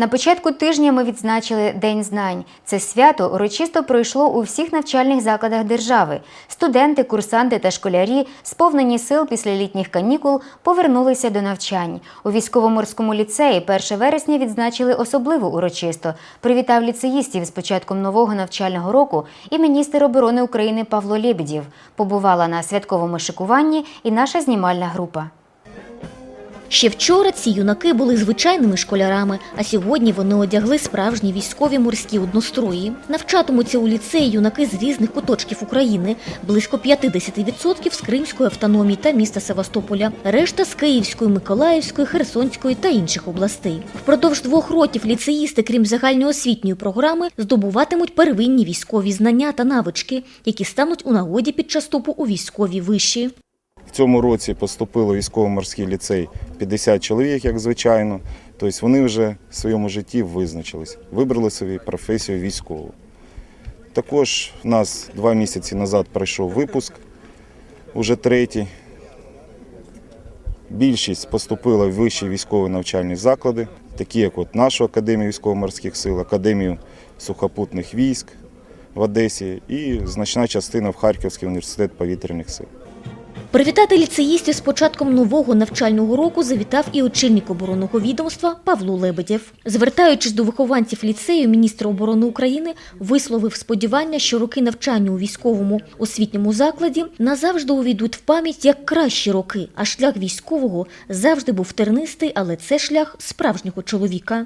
На початку тижня ми відзначили День знань. Це свято урочисто пройшло у всіх навчальних закладах держави. Студенти, курсанти та школярі, сповнені сил після літніх канікул, повернулися до навчань. У військово-морському ліцеї 1 вересня відзначили особливо урочисто. Привітав ліцеїстів з початком нового навчального року і міністр оборони України Павло Лєбідєв. Побувала на святковому шикуванні і наша знімальна група. Ще вчора ці юнаки були звичайними школярами, а сьогодні вони одягли справжні військові морські однострої. Навчатимуться у ліцеї юнаки з різних куточків України, близько 50% з Кримської автономії та міста Севастополя, решта з Київської, Миколаївської, Херсонської та інших областей. Впродовж двох років ліцеїсти, крім загальноосвітньої програми, здобуватимуть первинні військові знання та навички, які стануть у нагоді під час вступу у військові виші. В цьому році поступило військово-морський ліцей 50 чоловік, як звичайно. Тобто вони вже в своєму житті визначились, вибрали собі професію військову. Також в нас два місяці назад пройшов випуск, уже третій. Більшість поступила в вищі військові навчальні заклади, такі як от нашу Академію військово-морських сил, Академію сухопутних військ в Одесі і значна частина в Харківський університет повітряних сил. Привітати ліцеїстів з початком нового навчального року завітав і очільник оборонного відомства Павло Лебедєв. Звертаючись до вихованців ліцею, міністр оборони України висловив сподівання, що роки навчання у військовому освітньому закладі назавжди увійдуть в пам'ять як кращі роки, а шлях військового завжди був тернистий, але це шлях справжнього чоловіка.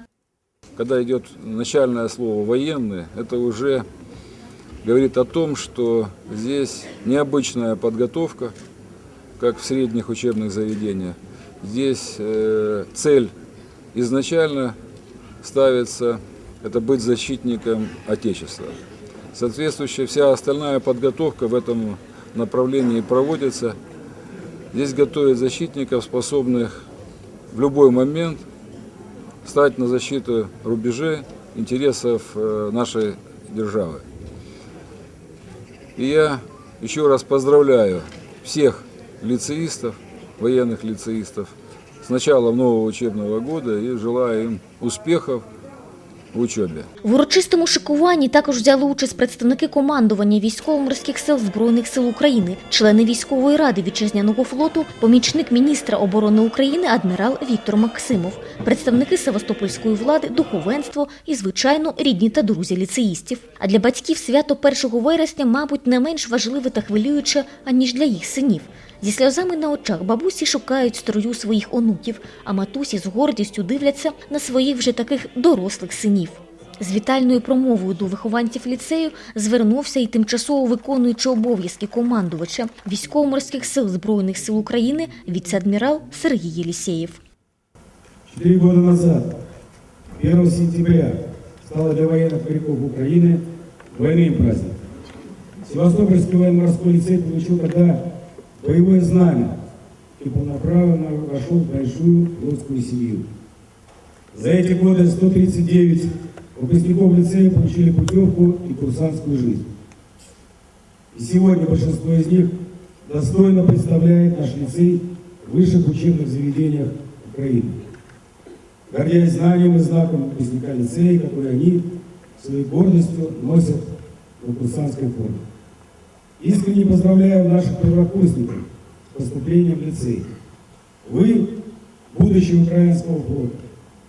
Когда идет начальное слово военный, это уже говорит о том, что здесь необычная подготовка, Как в средних учебных заведениях. Здесь э, цель изначально ставится это быть защитником Отечества. Соответствующая вся остальная подготовка в этом направлении проводится. Здесь готовят защитников, способных в любой момент стать на защиту рубежей интересов э, нашей державы. И я еще раз поздравляю всех лицеистов, военных лицеистов с началом нового учебного года и желаю им успехов в учебе. В урочистому шикуванні також взяли участь представники командування військово-морських сил Збройних сил України, члени військової ради вітчизняного флоту, помічник міністра оборони України адмірал Віктор Максимов, представники Севастопольської влади, духовенство і, звичайно, рідні та друзі ліцеїстів. А для батьків свято 1 вересня, мабуть, не менш важливе та хвилююче, аніж для їх синів. Зі сльозами на очах бабусі шукають строю своїх онуків, а матусі з гордістю дивляться на своїх вже таких дорослих синів. З вітальною промовою до вихованців ліцею звернувся і тимчасово виконуючи обов'язки командувача військово-морських сил Збройних сил України віце-адмірал Сергій Єлісєєв. Четыре года назад, 1 сентября, стало для военных моряков Украины двойным праздником. Севастопольский военно-морской лицей получил тогда боевое знамя и полноправно вошел в большую флотскую семью. За эти годы 139 выпускников лицея получили путевку и курсантскую жизнь. И сегодня большинство из них достойно представляет наш лицей в высших учебных заведениях Украины гордясь знанием и знаком выпускника лицея, который они своей гордостью носят в курсантской форме. Искренне поздравляю наших первокурсников с поступлением в лицей. Вы – будущее украинского флота.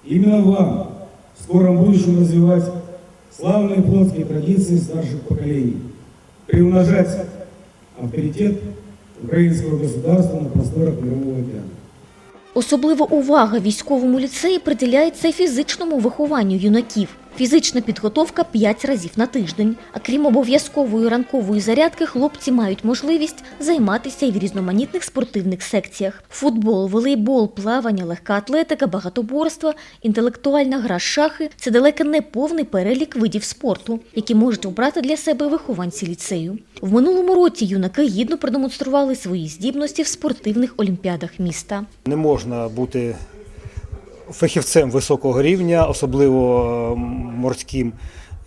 Именно вам в скором будущем развивать славные флотские традиции старших поколений, приумножать авторитет украинского государства на просторах мирового океана. Особлива увага військовому ліцеї приділяється фізичному вихованню юнаків. Фізична підготовка 5 разів на тиждень. А крім обов'язкової ранкової зарядки, хлопці мають можливість займатися і в різноманітних спортивних секціях: футбол, волейбол, плавання, легка атлетика, багатоборство, інтелектуальна гра шахи це далеко не повний перелік видів спорту, які можуть обрати для себе вихованці ліцею. В минулому році юнаки гідно продемонстрували свої здібності в спортивних олімпіадах міста. Не можна бути фахівцем високого рівня, особливо е, морським,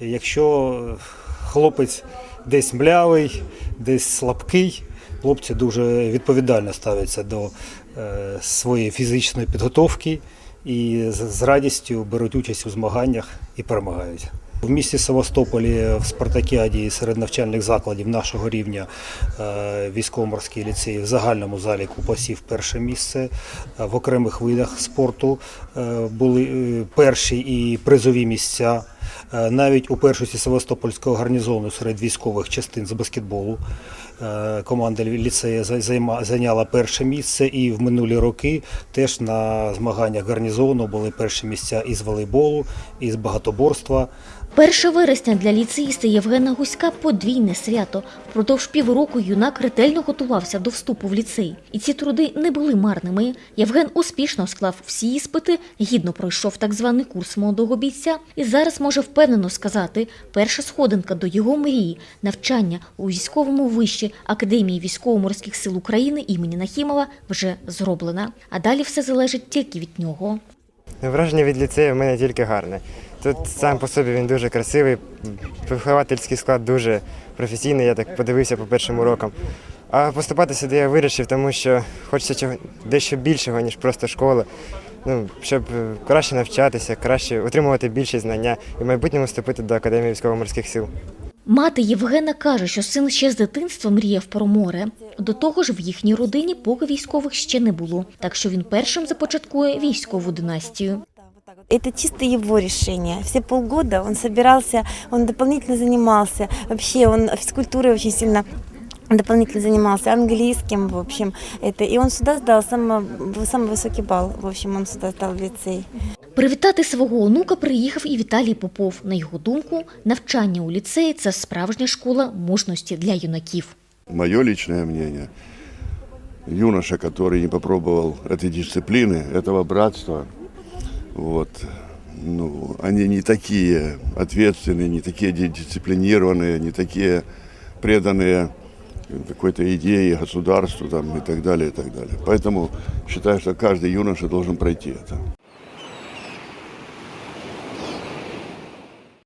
якщо хлопець десь млявий, десь слабкий. Хлопці дуже відповідально ставляться до е, своєї фізичної підготовки і з радістю беруть участь у змаганнях і перемагають. В місті Севастополі в спартакіаді серед навчальних закладів нашого рівня е, військово-морський ліцей в загальному заліку посів перше місце. Е, В окремих видах спорту е, були перші і призові місця. Навіть у першості Севастопольського гарнізону серед військових частин з баскетболу команда ліцею за- зайняла перше місце, і в минулі роки теж на змаганнях гарнізону були перші місця із волейболу, із багатоборства. 1 вересня для ліцеїста Євгена Гуська подвійне свято. Впродовж півроку юнак ретельно готувався до вступу в ліцей. І ці труди не були марними. Євген успішно склав всі іспити, гідно пройшов так званий курс молодого бійця і зараз може впевнено сказати, перша сходинка до його мрії – навчання у військовому виші Академії військово-морських сил України імені Нахімова вже зроблена. А далі все залежить тільки від нього. Враження від ліцею в мене тільки гарне. Тут сам по собі він дуже красивий, виховательський склад дуже професійний, я так подивився по першим урокам. А поступати сюди я вирішив, тому що хочеться чого дещо більшого, ніж просто школа. Ну, щоб е, краще навчатися, краще отримувати більші знання і в майбутньому вступити до Академії військово-морських сил. Мати Євгена каже, що син ще з дитинства мріяв про море. До того ж, в їхній родині поки військових ще не було, так що він першим започаткує військову династію. Это чисто его решение. Все полгода он собирался, он дополнительно занимался. Вообще он физкультурой очень сильно дополнительно занимался, английским, в общем. Это, и он сюда сдал самый, самый высокий балл. В общем, он сюда сдал в лицей. Привітати свого онука приїхав і Віталій Попов. На його думку, навчання у ліцеї це справжня школа мужності для юнаків. Мое личное мнение, юноша, который не попробовал этой дисциплины, этого братства, вот, ну, они не такие ответственные, не такие ди- дисциплинированные, не такие преданные какой-то идее, государству там, и так далее, и так далее. Поэтому считаю, что каждый юноша должен пройти это.